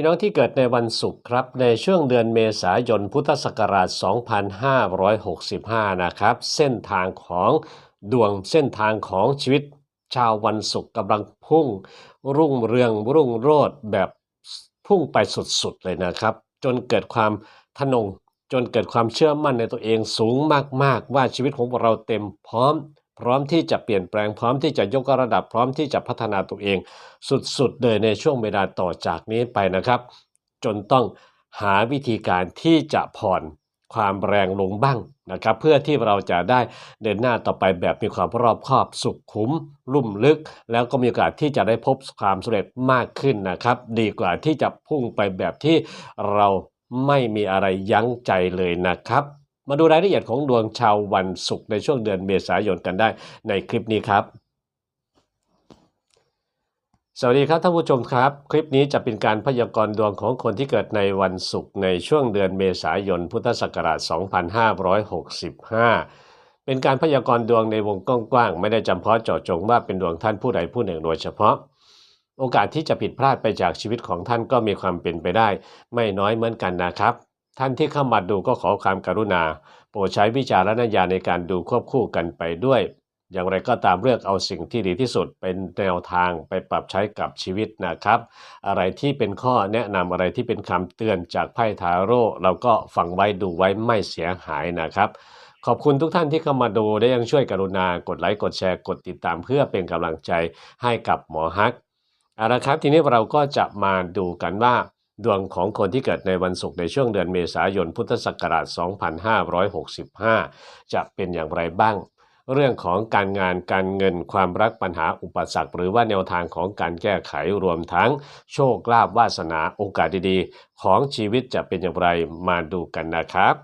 พี่น้องที่เกิดในวันศุกร์ครับ ในช่วงเดือนเมษายนพุทธศักราช 2565 นะครับ เส้นทางของดวงเส้นทางของชีวิต ชาววันศุกร์กำลังพุ่ง รุ่งเรืองรุ่งโรจน์แบบพุ่งไปสุดๆเลยนะครับ จนเกิดความทะนง จนเกิดความเชื่อมั่นในตัวเองสูงมากๆ ว่าชีวิตของเราเต็มพร้อม พร้อมที่จะเปลี่ยนแปลงพร้อมที่จะยกระดับพร้อมที่จะพัฒนาตัวเอง สุดๆเลยในช่วงเวลาต่อจากนี้ไปนะครับ จนต้องหาวิธีการที่จะผ่อนความแรงลงบ้างนะครับ เพื่อที่เราจะได้เดินหน้าต่อไปแบบมีความรอบคอบสุขุม ลุ่มลึก แล้วก็มีโอกาสที่จะได้พบความสำเร็จมากขึ้นนะครับ ดีกว่าที่จะพุ่งไปแบบที่เราไม่มีอะไรยั้งใจเลยนะครับ มาดูรายละเอียดของดวงชาววันศุกร์ในช่วงเดือนเมษายนกันได้ในคลิปนี้ครับ สวัสดีครับท่านผู้ชมครับ คลิปนี้จะเป็นการพยากรณ์ดวงของคนที่เกิดในวันศุกร์ในช่วงเดือนเมษายนพุทธศักราช 2565เป็นการพยากรณ์ดวงในวงกว้างๆ ไม่ได้จำเพาะเจาะจงว่าเป็นดวงท่านผู้ใดผู้หนึ่งโดยเฉพาะ โอกาสที่จะผิดพลาดไปจากชีวิตของท่านก็มีความเป็นไปได้ ไม่น้อยเหมือนกันนะครับ ท่านที่เข้ามาดูก็ขอความกรุณา โปรดใช้วิจารณญาณในการดูควบคู่กันไปด้วย อย่างไรก็ตามเลือกเอาสิ่งที่ดีที่สุดเป็นแนวทางไปปรับใช้กับชีวิตนะครับ อะไรที่เป็นข้อแนะนำอะไรที่เป็นคำเตือนจากไพ่ทาโร่เราก็ฟังไว้ดูไว้ไม่เสียหายนะครับขอบคุณทุกท่านที่เข้ามาดูและยังช่วยกรุณากดไลค์กดแชร์กดติดตามเพื่อเป็นกำลังใจให้กับหมอฮักเอาละครับทีนี้เราก็จะมาดูกันว่า ดวงของคนที่เกิดในวันศุกร์ในช่วงเดือนเมษายนพุทธศักราช 2565 จะเป็นอย่างไรบ้าง เรื่องของการงานการเงินความรักปัญหาอุปสรรค หรือว่าแนวทางของการแก้ไขรวมทั้งโชคลาภวาสนาโอกาสดีๆ ของชีวิตจะเป็นอย่างไรมาดูกันนะครับ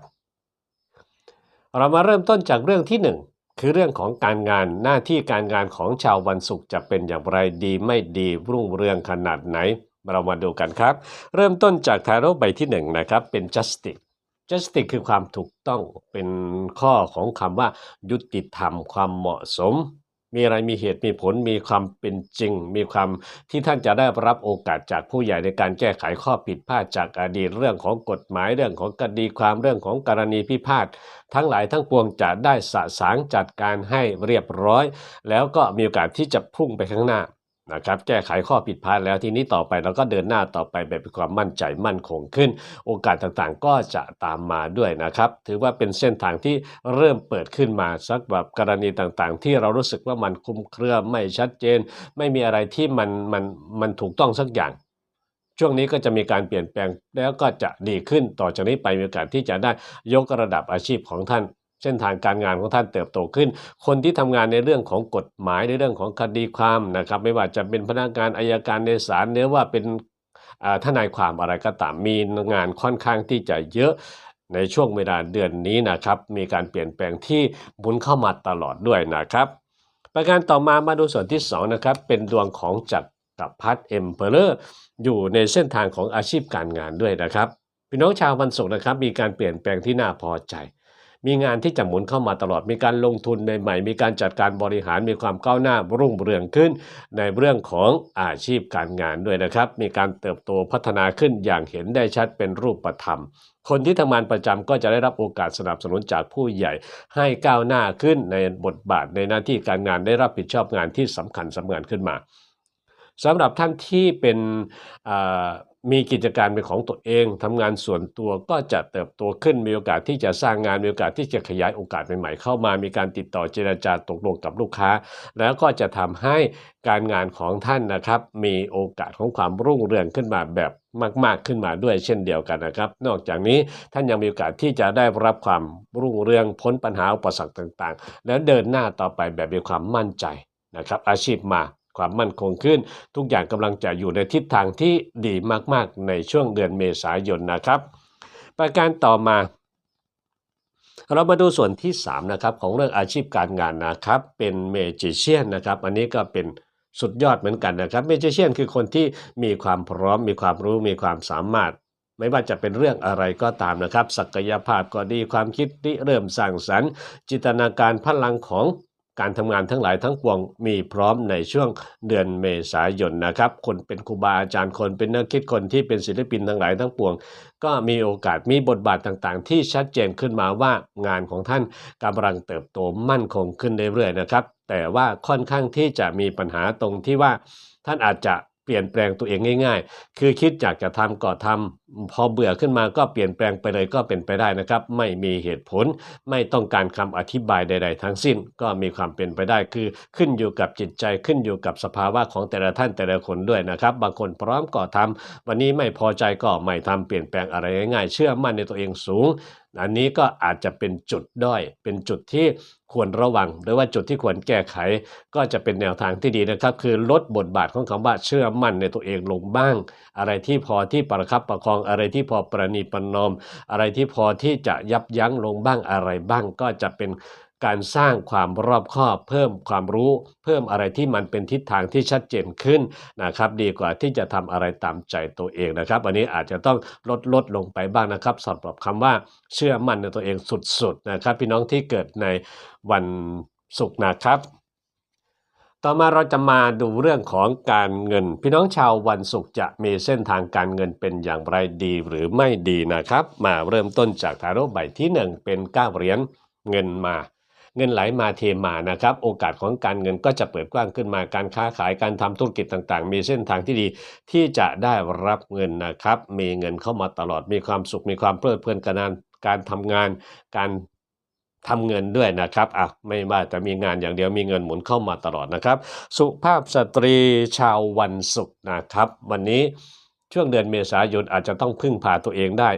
เรามาเริ่มต้นจากเรื่องที่หนึ่งคือเรื่องของการงานหน้าที่การงานของชาววันศุกร์จะเป็นอย่างไรดีไม่ดีรุ่งเรืองขนาดไหน เรามาดูกันครับ เริ่มต้นจากทาโร่ใบที่หนึ่งนะครับเป็น justice justice คือความถูกต้องเป็นข้อของคำว่า ยุติธรรมความเหมาะสม มีอะไรมีเหตุมีผลมีความเป็นจริง มีความที่ท่านจะได้รับโอกาสจากผู้ใหญ่ในการแก้ไขข้อผิดพลาดจากอดีตเรื่องของกฎหมายเรื่องของคดีความเรื่องของกรณีพิพาททั้งหลายทั้งปวงจะได้สะสางจัดการให้เรียบร้อย แล้วก็มีโอกาสที่จะพุ่งไปข้างหน้า นะครับแก้ไขข้อผิดพลาดแล้วทีนี้ต่อไปเราก็เดินหน้าต่อไปแบบมีความมั่นใจมั่นคงขึ้น โอกาสต่างๆก็จะตามมาด้วยนะครับ ถือว่าเป็นเส้นทางที่เริ่มเปิดขึ้นมาสักแบบกรณีต่างๆ ที่เรารู้สึกว่ามันคลุมเครือไม่ชัดเจน ไม่มีอะไรที่มันมันมันถูกต้องสักอย่างช่วงนี้ก็จะมีการเปลี่ยนแปลงแล้วก็จะดีขึ้นต่อจากนี้ไปมีโอกาสที่จะได้ยกระดับอาชีพของท่าน เส้นทางการงานของท่านเติบโตขึ้น คนที่ทำงานในเรื่องของกฎหมายในเรื่องของคดีความนะครับ ไม่ว่าจะเป็นพนักงานอายการในศาลหรือว่าเป็นทนายความอะไรก็ตามมีงานค่อนข้างที่จะเยอะในช่วงเวลาเดือนนี้นะครับ มีการเปลี่ยนแปลงที่หมุนเข้ามาตลอดด้วยนะครับ ประการต่อมามาดูส่วนที่สองนะครับเป็นดวงของจักรพรรดิเอ็มเพอเรอร์อยู่ในเส้นทางของอาชีพการงานด้วยนะครับพี่น้องชาววันศุกร์นะครับ มีการเปลี่ยนแปลงที่น่าพอใจ มีงานที่จะหมุนเข้ามาตลอด มีการลงทุนใหม่ๆ มีการจัดการบริหาร มีความก้าวหน้ารุ่งเรืองขึ้น ในเรื่องของอาชีพการงานด้วยนะครับ มีการเติบโตพัฒนาขึ้นอย่างเห็นได้ชัดเป็นรูปธรรม คนที่ทำงานประจำก็จะได้รับโอกาสสนับสนุนจากผู้ใหญ่ ให้ก้าวหน้าขึ้นในบทบาทในหน้าที่การงานได้รับผิดชอบงานที่สำคัญสำคัญขึ้นมา สำหรับท่านที่เป็นมีกิจการเป็นของตัวเองทำงานส่วนตัวก็จะเติบโตขึ้นมีโอกาสที่จะสร้างงานมีโอกาสที่จะขยายโอกาสใหม่ๆเข้ามา มีการติดต่อเจรจาตกลงกับลูกค้า แล้วก็จะทำให้การงานของท่านนะครับ มีโอกาสของความรุ่งเรืองขึ้นมาแบบมากๆขึ้นมาด้วยเช่นเดียวกันนะครับ นอกจากนี้ท่านยังมีโอกาสที่จะได้รับความรุ่งเรืองพ้นปัญหาอุปสรรคต่างๆ แล้วเดินหน้าต่อไปแบบมีความมั่นใจนะครับ อาชีพมา ความมั่นคงขึ้น ทุกอย่างกำลังจะอยู่ในทิศทางที่ดีมากๆ ในช่วงเดือนเมษายนนะครับ ประการต่อมาเรามาดูส่วนที่3นะครับของเรื่องอาชีพการงานนะครับเป็นเมจิเชียนนะครับอันนี้ก็เป็นสุดยอดเหมือนกันนะครับเมจิเชียนคือคนที่มีความพร้อม มีความรู้มีความสามารถ ไม่ว่าจะเป็นเรื่องอะไรก็ตามนะครับ ศักยภาพก็ดีความคิดริเริ่มสร้างสรรค์ จินตนาการพลังของ การทำงานทั้งหลายทั้งปวงมีพร้อมในช่วงเดือนเมษายนนะครับ คนเป็นครูบาอาจารย์คนเป็นนักคิดคนที่เป็นศิลปินทั้งหลายทั้งปวง ก็มีโอกาสมีบทบาทต่างๆ ที่ชัดเจนขึ้นมาว่างานของท่านกำลังเติบโตมั่นคงขึ้นเรื่อยๆนะครับ แต่ว่าค่อนข้างที่จะมีปัญหาตรงที่ว่าท่านอาจจะ เปลี่ยนแปลงตัวเองง่าย ๆ คือคิดอยากจะทำก็ทำพอเบื่อขึ้นมาก็เปลี่ยนแปลงไปเลยก็เป็นไปได้นะครับ ไม่มีเหตุผล ไม่ต้องการคำอธิบายใด ๆ ทั้งสิ้นก็มีความเป็นไปได้คือขึ้นอยู่กับจิตใจขึ้นอยู่กับสภาวะของแต่ละท่านแต่ละคนด้วยนะครับ บางคนพร้อมก่อทำวันนี้ไม่พอใจก็ไม่ทำเปลี่ยนแปลงอะไรง่ายๆ เชื่อมั่นในตัวเองสูง อันนี้ก็อาจจะเป็นจุดด้อยเป็นจุดที่ ควรระวัง หรือว่าจุดที่ควรแก้ไข ก็จะเป็นแนวทางที่ดีนะครับ คือลดบทบาทของคำว่าเชื่อมั่นในตัวเองลงบ้าง อะไรที่พอที่ประคับประคองอะไรที่พอประนีประนอม อะไรที่พอที่จะยับยั้งลงบ้างอะไรบ้างก็จะเป็น การสร้างความรอบคอบ เพิ่มความรู้ เพิ่มอะไรที่มันเป็นทิศทางที่ชัดเจนขึ้นนะครับดีกว่าที่จะทำอะไรตามใจตัวเองนะครับอันนี้อาจจะต้องลดลดลงไปบ้างนะครับสำหรับคำว่าเชื่อมั่นในตัวเองสุดๆนะครับ พี่น้องที่เกิดในวันศุกร์นะครับต่อมาเราจะมาดูเรื่องของการเงิน พี่น้องชาววันศุกร์จะมีเส้นทางการเงินเป็นอย่างไรดีหรือไม่ดีนะครับ มาเริ่มต้นจากทาโร่ใบที่หนึ่งเป็นเก้าเหรียญเงินมา เงินไหลมาเทมานะครับ โอกาสของการเงินก็จะเปิดกว้างขึ้นมาการค้าขายการทำธุรกิจต่างๆ มีเส้นทางที่ดีที่จะได้รับเงินนะครับ มีเงินเข้ามาตลอดมีความสุขมีความเพลิดเพลินกับงานการทำงานการทำเงินด้วยนะครับอะไม่ว่าจะมีงานอย่างเดียวมีเงินหมุนเข้ามาตลอดนะครับ สุภาพสตรีชาววันศุกร์นะครับ วันนี้ช่วงเดือนเมษายนอาจจะต้องพึ่งพาตัวเองได้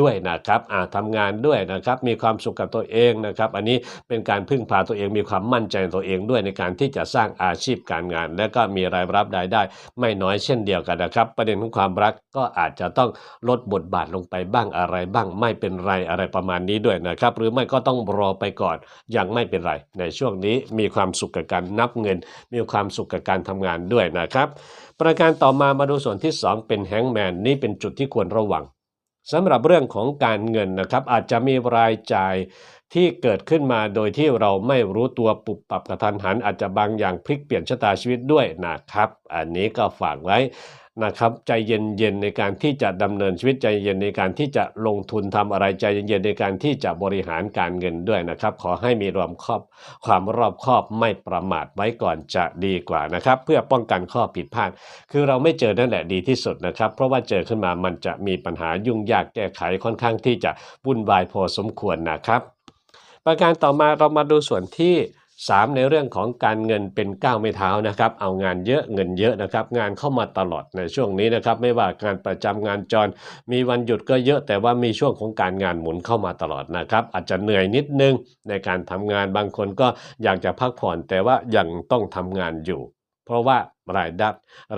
ด้วยนะครับอาทำงานด้วยนะครับ มีความสุขกับตัวเองนะครับ อันนี้เป็นการพึ่งพาตัวเอง มีความมั่นใจในตัวเองด้วยในการที่จะสร้างอาชีพการงาน และก็มีรายรับรายได้ ไม่น้อยเช่นเดียวกันนะครับ ประเด็นของความรักก็อาจจะต้องลดบทบาทลงไปบ้างอะไรบ้าง ไม่เป็นไรอะไรประมาณนี้ด้วยนะครับ หรือไม่ก็ต้องรอไปก่อนยังไม่เป็นไร ในช่วงนี้มีความสุขกับการนับเงิน มีความสุขกับการทำงานด้วยนะครับ ประการต่อมามาดูส่วนที่ 2 เป็นแฮงแมนนี่เป็นจุดที่ควรระวัง สำหรับเรื่องของการเงินนะครับ อาจจะมีรายจ่ายที่เกิดขึ้นมาโดยที่เราไม่รู้ตัวปุบปรับกระทันหัน อาจจะบางอย่างพลิกเปลี่ยนชะตาชีวิตด้วยนะครับ อันนี้ก็ฝากไว้ นะครับใจเย็นๆในการที่จะดำเนินชีวิตใจเย็นในการที่จะลงทุนทำอะไรใจเย็นๆในการที่จะบริหารการเงินด้วยนะครับ ขอให้มีรวมครอบความรอบครอบไม่ประมาทไว้ก่อนจะดีกว่านะครับ เพื่อป้องกันข้อผิดพลาด คือเราไม่เจอนั่นแหละดีที่สุดนะครับ เพราะว่าเจอขึ้นมามันจะมีปัญหายุ่งยากแก้ไขค่อนข้างที่จะวุ่นวายพอสมควรนะครับ ประการต่อมาเรามาดูส่วนที่ 3 ในเรื่องของการเงินเป็นก้าวไม่เท้านะครับ เอางานเยอะเงินเยอะนะครับ งานเข้ามาตลอดในช่วงนี้นะครับ ไม่ว่างานประจำงานจร มีวันหยุดก็เยอะแต่ว่ามีช่วงของการงานหมุนเข้ามาตลอดนะครับ อาจจะเหนื่อยนิดนึงในการทำงานบางคนก็อยากจะพักผ่อน แต่ว่ายังต้องทำงานอยู่ เพราะว่า รายได้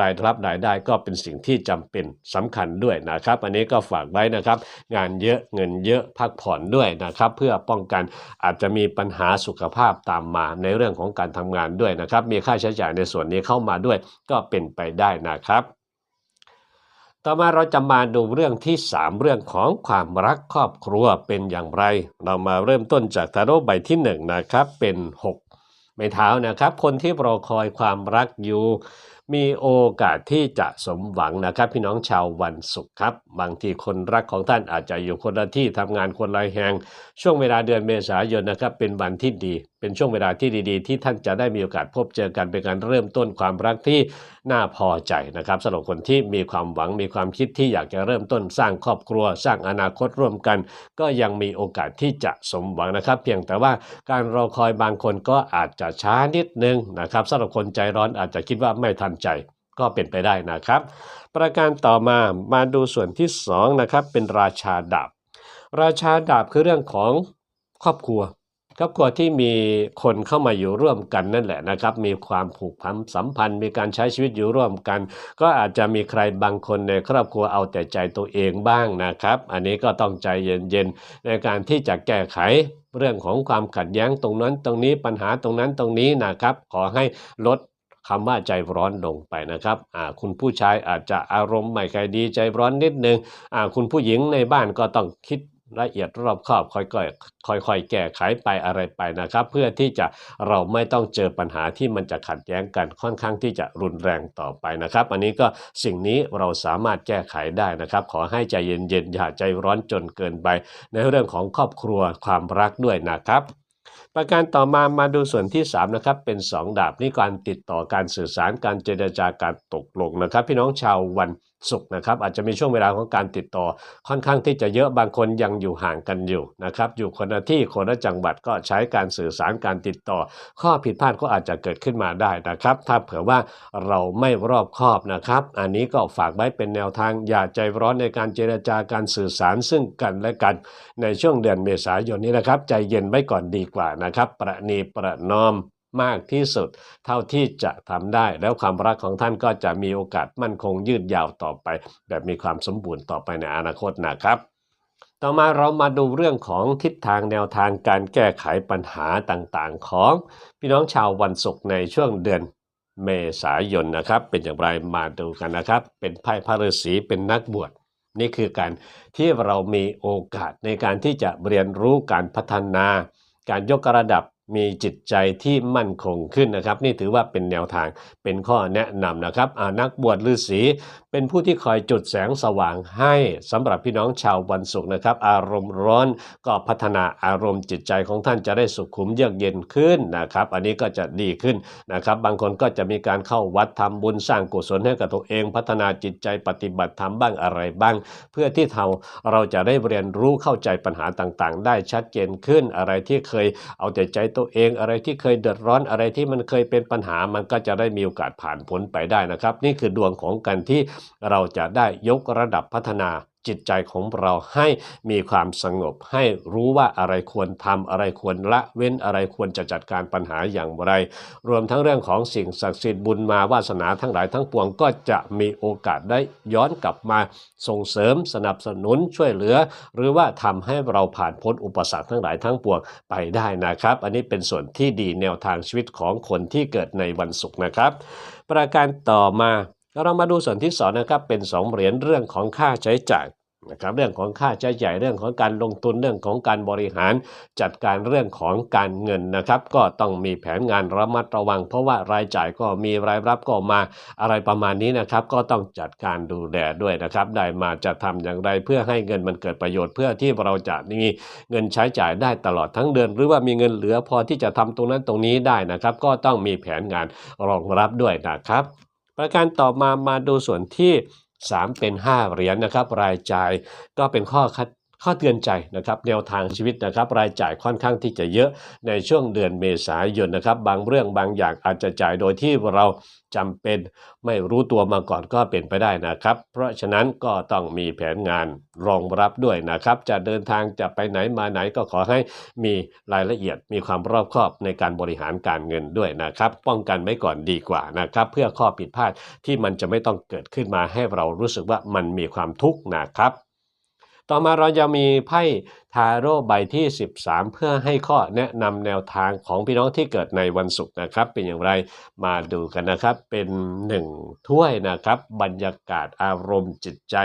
รายรับรายได้ก็เป็นสิ่งที่จำเป็นสำคัญด้วยนะครับ อันนี้ก็ฝากไว้นะครับ งานเยอะเงินเยอะพักผ่อนด้วยนะครับ เพื่อป้องกันอาจจะมีปัญหาสุขภาพตามมาในเรื่องของการทำงานด้วยนะครับ มีค่าใช้จ่ายในส่วนนี้เข้ามาด้วยก็เป็นไปได้นะครับต่อมาเราจะมาดูเรื่องที่ 3 เรื่องของความรักครอบครัวเป็นอย่างไร เรามาเริ่มต้นจากทาโร่ใบที่1นะครับเป็น 6 ไม่เท้านะครับ คนที่รอคอยความรักอยู่ มีโอกาสที่จะสมหวังนะครับ พี่น้องชาววันศุกร์ครับ บางทีคนรักของท่านอาจจะอยู่คนละที่ทำงานคนละแห่งช่วงเวลาเดือนเมษายนนะครับ เป็นวันที่ดี เป็นช่วงเวลาที่ดีๆ ที่ท่านจะได้มีโอกาสพบเจอกันเป็นการเริ่มต้นความรักที่น่าพอใจนะครับสำหรับคนที่มีความหวังมีความคิดที่อยากจะเริ่มต้นสร้างครอบครัว สร้างอนาคตร่วมกัน ก็ยังมีโอกาสที่จะสมหวังนะครับ เพียงแต่ว่าการรอคอยบางคนก็อาจจะช้านิดนึงนะครับสำหรับคนใจร้อนอาจจะคิดว่าไม่ทันใจก็เป็นไปได้นะครับ ประการต่อมามาดูส่วนที่สองนะครับเป็นราชาดาบ ราชาดาบคือเรื่องของครอบครัว ครอบครัวที่มีคนเข้ามาอยู่ร่วมกันนั่นแหละนะครับ มีความผูกพันสัมพันธ์ มีการใช้ชีวิตอยู่ร่วมกัน ก็อาจจะมีใครบางคนในครอบครัวเอาแต่ใจตัวเองบ้างนะครับ อันนี้ก็ต้องใจเย็นๆในการที่จะแก้ไขเรื่องของความขัดแย้งตรงนั้นตรงนี้ปัญหาตรงนั้นตรงนี้นะครับ ขอให้ลด คำว่าใจร้อนลงไปนะครับคุณผู้ชายอาจจะอารมณ์ไม่ค่อยดีใจร้อนนิดนึงอ่าคุณผู้หญิงในบ้านก็ต้องคิดละเอียดรอบคอบค่อยๆค่อยๆแก้ไขไปอะไรไปนะครับ เพื่อที่จะเราไม่ต้องเจอปัญหาที่มันจะขัดแย้งกันค่อนข้างที่จะรุนแรงต่อไปนะครับ อันนี้ก็สิ่งนี้เราสามารถแก้ไขได้นะครับ ขอให้ใจเย็นๆอย่าใจร้อนจนเกินไป ในเรื่องของครอบครัวความรักด้วยนะครับ ประการต่อมามาดูส่วนที่3นะครับเป็น 2 ดาบนี่การติดต่อการสื่อสารการเจรจาการตกลงนะครับ พี่น้องชาววัน ศุกร์นะครับอาจจะมีช่วงเวลาของการติดต่อ ค่อนข้างที่จะเยอะบางคนยังอยู่ห่างกันอยู่นะครับอยู่คนละที่คนละจังหวัดก็ใช้การสื่อสารการติดต่อ ข้อผิดพลาดก็อาจจะเกิดขึ้นมาได้นะครับ ถ้าเผื่อว่าเราไม่รอบคอบนะครับ อันนี้ก็ฝากไว้เป็นแนวทางอย่าใจร้อนในการเจรจาการสื่อสารซึ่งกันและกันในช่วงเดือนเมษายนนี้นะครับ ใจเย็นไว้ก่อนดีกว่านะครับ ประนีประนอม มากที่สุด เท่าที่จะทำได้ แล้วความรักของท่านก็จะมีโอกาสมั่นคงยืดยาวต่อไป แบบมีความสมบูรณ์ต่อไปในอนาคตนะครับต่อมาเรามาดูเรื่องของทิศทางแนวทางการแก้ไขปัญหาต่างๆ ของพี่น้องชาววันศุกร์ในช่วงเดือนเมษายนนะครับ เป็นอย่างไรมาดูกันนะครับ เป็นไพ่พระฤาษีเป็นนักบวชนี่คือการที่เรามีโอกาสในการที่จะเรียนรู้การพัฒนา การยกระดับ มีจิตใจที่มั่นคงขึ้นนะครับ นี่ถือว่าเป็นแนวทางเป็นข้อแนะนำนะครับนักบวชฤาษีเป็นผู้ที่คอยจุดแสงสว่างให้สำหรับพี่น้องชาววันศุกร์นะครับ อารมณ์ร้อนก็พัฒนาอารมณ์จิตใจของท่านจะได้สุขุมเยือกเย็นขึ้นนะครับ อันนี้ก็จะดีขึ้นนะครับ บางคนก็จะมีการเข้าวัดทำบุญสร้างกุศลให้กับตัวเอง พัฒนาจิตใจปฏิบัติธรรมบ้างอะไรบ้าง เพื่อที่เราเราจะได้เรียนรู้เข้าใจปัญหาต่างๆ ได้ชัดเจนขึ้นอะไรที่เคยเอาแต่ใจตัวเองอะไรที่เคยเดือดร้อนอะไรที่มันเคยเป็นปัญหามันก็จะได้มีโอกาสผ่านพ้นไปได้นะครับ นี่คือดวงของการที่เราจะได้ยกระดับพัฒนา จิตใจของเราให้มีความสงบ ให้รู้ว่าอะไรควรทำอะไรควรละเว้นอะไรควรจะจัดการปัญหาอย่างไร รวมทั้งเรื่องของสิ่งศักดิ์สิทธิ์บุญมาวาสนาทั้งหลายทั้งปวงก็จะมีโอกาสได้ย้อนกลับมาส่งเสริมสนับสนุนช่วยเหลือ หรือว่าทำให้เราผ่านพ้นอุปสรรคทั้งหลายทั้งปวงไปได้นะครับ อันนี้เป็นส่วนที่ดีแนวทางชีวิตของคนที่เกิดในวันศุกร์นะครับ ประการต่อมาเรามาดูส่วนที่สองนะครับเป็นสองเหรียญเรื่องของค่าใช้จ่าย นะครับเรื่องของค่าใช้จ่ายเรื่องของการลงทุนเรื่องของการบริหารจัดการเรื่องของการเงินนะครับ ก็ต้องมีแผนงานระมัดระวัง เพราะว่ารายจ่ายก็มีรายรับก็มาอะไรประมาณนี้นะครับ ก็ต้องจัดการดูแลด้วยนะครับ ได้มาจะทำอย่างไรเพื่อให้เงินมันเกิดประโยชน์ เพื่อที่เราจะมีเงินใช้จ่ายได้ตลอดทั้งเดือน หรือว่ามีเงินเหลือพอที่จะทำตรงนั้นตรงนี้ได้นะครับ ก็ต้องมีแผนงานรองรับด้วยนะครับ ประการต่อมามาดูส่วนที่ 3 เป็น 5 เหรียญนะครับ รายจ่ายก็เป็นข้อคัด ข้อเตือนใจนะครับแนวทางชีวิตนะครับรายจ่ายค่อนข้างที่จะเยอะในช่วงเดือนเมษายนนะครับ บางเรื่องบางอย่างอาจจะจ่ายโดยที่เราจำเป็นไม่รู้ตัวมาก่อนก็เป็นไปได้นะครับ เพราะฉะนั้นก็ต้องมีแผนงานรองรับด้วยนะครับ จะเดินทางจะไปไหนมาไหนก็ขอให้มีรายละเอียดมีความรอบคอบในการบริหารการเงินด้วยนะครับ ป้องกันไว้ก่อนดีกว่านะครับ เพื่อข้อผิดพลาดที่มันจะไม่ต้องเกิดขึ้นมาให้เรารู้สึกว่ามันมีความทุกข์นะครับ ต่อมาเราจะมีไพ่ทาโร่ใบที่ 13 เพื่อให้ข้อแนะนำแนวทางของพี่น้องที่เกิดในวันศุกร์นะครับ เป็นอย่างไรมาดูกันนะครับเป็นหนึ่งถ้วยนะครับ บรรยากาศอารมณ์จิตใจ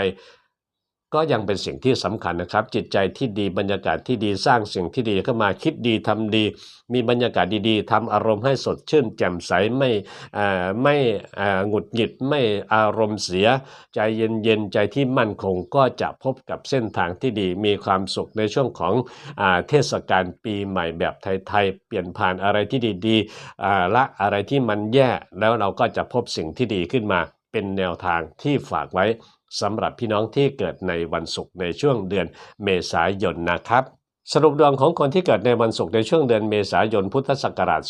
ก็ยังเป็นสิ่งที่สำคัญนะครับ จิตใจที่ดีบรรยากาศที่ดีสร้างสิ่งที่ดีเข้ามาคิดดีทำดี มีบรรยากาศดีๆทำอารมณ์ให้สดชื่น แจ่มใสไม่ไม่หงุดหงิดไม่อารมณ์เสีย ใจเย็นๆใจที่มั่นคงก็จะพบกับเส้นทางที่ดีมีความสุขในช่วงของอเทศกาลปีใหม่แบบไทยๆเปลี่ยนผ่านอะไรที่ดีๆละอะไรที่มันแย่แล้วเราก็จะพบสิ่งที่ดีขึ้นมาเป็นแนวทางที่ฝากไว้ สำหรับพี่น้องที่เกิดในวันศุกร์ในช่วงเดือนเมษายนนะครับ สรุปดวงของคนที่เกิดในวันศุกร์ในช่วงเดือนเมษายนพุทธศักราช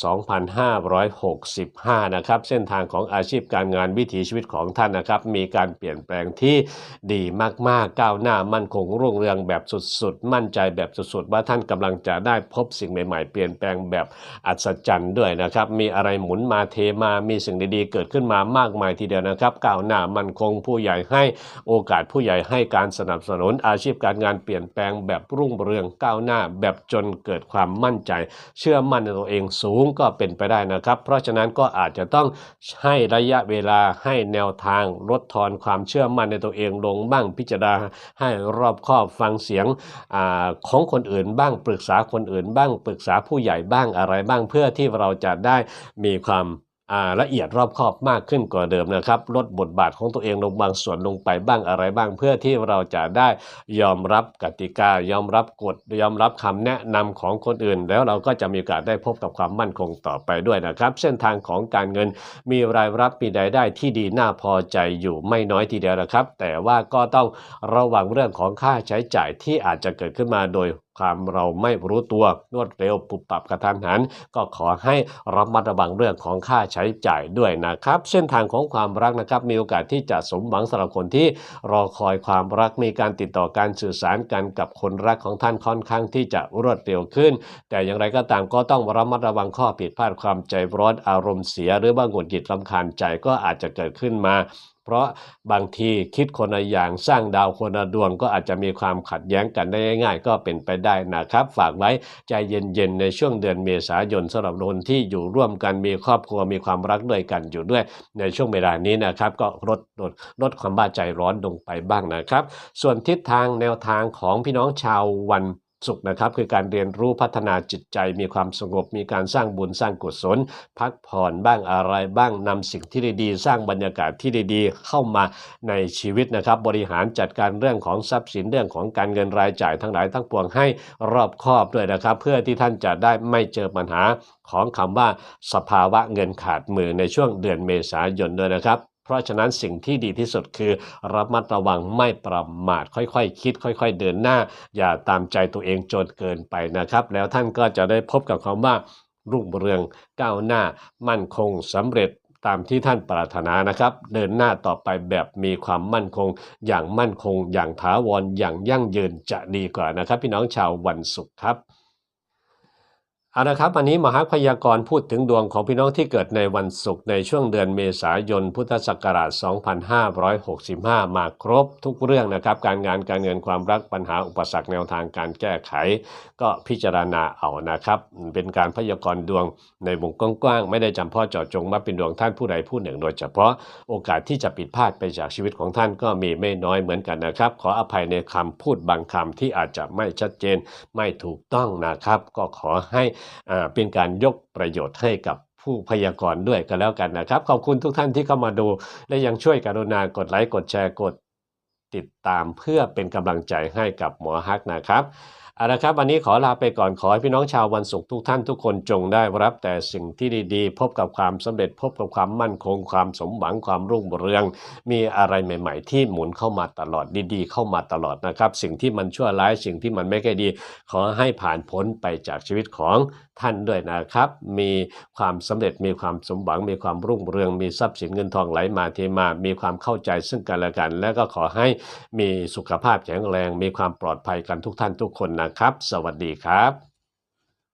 2565 นะครับ เส้นทางของอาชีพการงานวิถีชีวิตของท่านนะครับ มีการเปลี่ยนแปลงที่ดีมากๆ ก้าวหน้ามั่นคงรุ่งเรืองแบบสุดๆ มั่นใจแบบสุดๆ ว่าท่านกำลังจะได้พบสิ่งใหม่ๆ เปลี่ยนแปลงแบบอัศจรรย์ด้วยนะครับ มีอะไรหมุนมาเทมา มีสิ่งดีๆ เกิดขึ้นมามากมายทีเดียวนะครับ ก้าวหน้ามั่นคงผู้ใหญ่ให้โอกาสผู้ใหญ่ให้การสนับสนุนอาชีพการงานเปลี่ยนแปลงแบบรุ่งเรืองก้าวหน้าแบบจนเกิดความมั่นใจ เชื่อมั่นในตัวเองสูงก็เป็นไปได้นะครับ เพราะฉะนั้นก็อาจจะต้องให้ระยะเวลาให้แนวทางลดทอนความเชื่อมั่นในตัวเองลงบ้างพิจารณาให้รอบคอบฟังเสียงอของคนอื่นบ้างปรึกษาคนอื่นบ้าง ปรึกษาผู้ใหญ่บ้างอะไรบ้างเพื่อที่เราจะได้มีความ ละเอียดรอบคอบมากขึ้นกว่าเดิมนะครับ ลดบทบาทของตัวเองลงบางส่วนลงไปบ้างอะไรบ้าง เพื่อที่เราจะได้ยอมรับกติกา ยอมรับกฎยอมรับคำแนะนำของคนอื่น แล้วเราก็จะมีโอกาสได้พบกับความมั่นคงต่อไปด้วยนะครับ เส้นทางของการเงินมีรายรับมีรายได้ที่ดีน่าพอใจอยู่ไม่น้อยทีเดียวนะครับ แต่ว่าก็ต้องระวังเรื่องของค่าใช้จ่ายที่อาจจะเกิดขึ้นมาโดยความเราไม่รู้ตัวรวดเร็วปุบปับกระทันหัน ก็ขอให้ระมัดระวังเรื่องของค่าใช้จ่ายด้วยนะครับ เส้นทางของความรักนะครับมีโอกาสที่จะสมหวังสำหรับคนที่รอคอยความรักมีการติดต่อการสื่อสารกันกับคนรักของท่านค่อนข้างที่จะรวดเร็วขึ้น แต่อย่างไรก็ตามก็ต้องระมัดระวังข้อผิดพลาดความใจร้อนอารมณ์เสีย หรือว่าหงุดหงิดรำคาญใจก็อาจจะเกิดขึ้นมา เพราะบางทีคิดคนละอย่างสร้างดาวคนละดวงก็อาจจะมีความขัดแย้งกันได้ง่าย ๆ ก็เป็นไปได้นะครับ ฝากไว้ใจเย็นๆในช่วงเดือนเมษายนสำหรับคนที่อยู่ร่วมกันมีครอบครัวมีความรักด้วยกันอยู่ด้วย ในช่วงเวลานี้นะครับ ก็ลดลดลดความบ้าใจร้อนลงไปบ้างนะครับ ส่วนทิศทางแนวทางของพี่น้องชาววัน ศุกร์นะครับคือการเรียนรู้พัฒนาจิตใจมีความสงบ มีการสร้างบุญสร้างกุศล พักผ่อนบ้างอะไรบ้างนำสิ่งที่ดีๆสร้างบรรยากาศที่ดีๆ เข้ามาในชีวิตนะครับ บริหารจัดการเรื่องของทรัพย์สินเรื่องของการเงินรายจ่ายทั้งหลายทั้งปวงให้รอบคอบด้วยนะครับ เพื่อที่ท่านจะได้ไม่เจอปัญหาของคำว่าสภาวะเงินขาดมือในช่วงเดือนเมษายนด้วยนะครับ เพราะฉะนั้นสิ่งที่ดีที่สุดคือระมัดระวังไม่ประมาทค่อยๆคคิด ค่อย ๆ เดินหน้า อย่าตามใจตัวเองจนเกินไปนะครับ แล้วท่านก็จะได้พบกับคำว่ารุ่งเรืองก้าวหน้า มั่นคงสำเร็จตามที่ท่านปรารถนานะครับ เดินหน้าต่อไปแบบมีความมั่นคง อย่างมั่นคง อย่างถาวรอย่างยั่งยืนจะดีกว่านะครับ พี่น้องชาววันศุกร์ครับ เอาละครับวันนี้มหาพยากรณ์พูดถึงดวงของพี่น้องที่เกิดในวันศุกร์ในช่วงเดือนเมษายนพุทธศักราช 2565 มาครบทุกเรื่องนะครับ การงานการเงินความรักปัญหาอุปสรรคแนวทางการแก้ไข ก็พิจารณาเอานะครับ เป็นการพยากรณ์ดวงในวงกว้างๆ ไม่ได้จำเพาะเจาะจงว่าเป็นดวงท่านผู้ใดผู้หนึ่ง โดยเฉพาะโอกาสที่จะผิดพลาดไปจากชีวิตของท่านก็มีไม่น้อยเหมือนกันนะครับ ขออภัยในคำพูดบางคำที่อาจจะไม่ชัดเจนไม่ถูกต้องนะครับ ก็ขอให้เป็นการยกประโยชน์ให้กับผู้พยากรณ์ด้วยกันแล้วกันนะครับ ขอบคุณทุกท่านที่เข้ามาดู และยังช่วยกรุณากดไลค์กดแชร์กดติดตามเพื่อเป็นกำลังใจให้กับหมอฮักนะครับเอาละครับวันนี้ขอลาไปก่อนขอให้พี่น้องชาววันศุกร์ทุกท่านทุกคนจงได้รับแต่สิ่งที่ดีๆ พบกับความสำเร็จพบกับความมั่นคงความสมหวังความรุ่งเรือง มีอะไรใหม่ ๆ ที่หมุนเข้ามาตลอดดีๆ เข้ามาตลอดนะครับ สิ่งที่มันชั่วร้ายสิ่งที่มันไม่ค่อยดี ขอให้ผ่านพ้นไปจากชีวิตของท่านด้วยนะครับ มีความสำเร็จมีความสมหวัง มีความรุ่งเรือง มีทรัพย์สินเงินทองไหลมาเทมา มีความเข้าใจซึ่งกันและกัน และก็ขอให้มีสุขภาพแข็งแรง มีความปลอดภัยกันทุกท่านทุกคนนะครับ สวัสดีครับ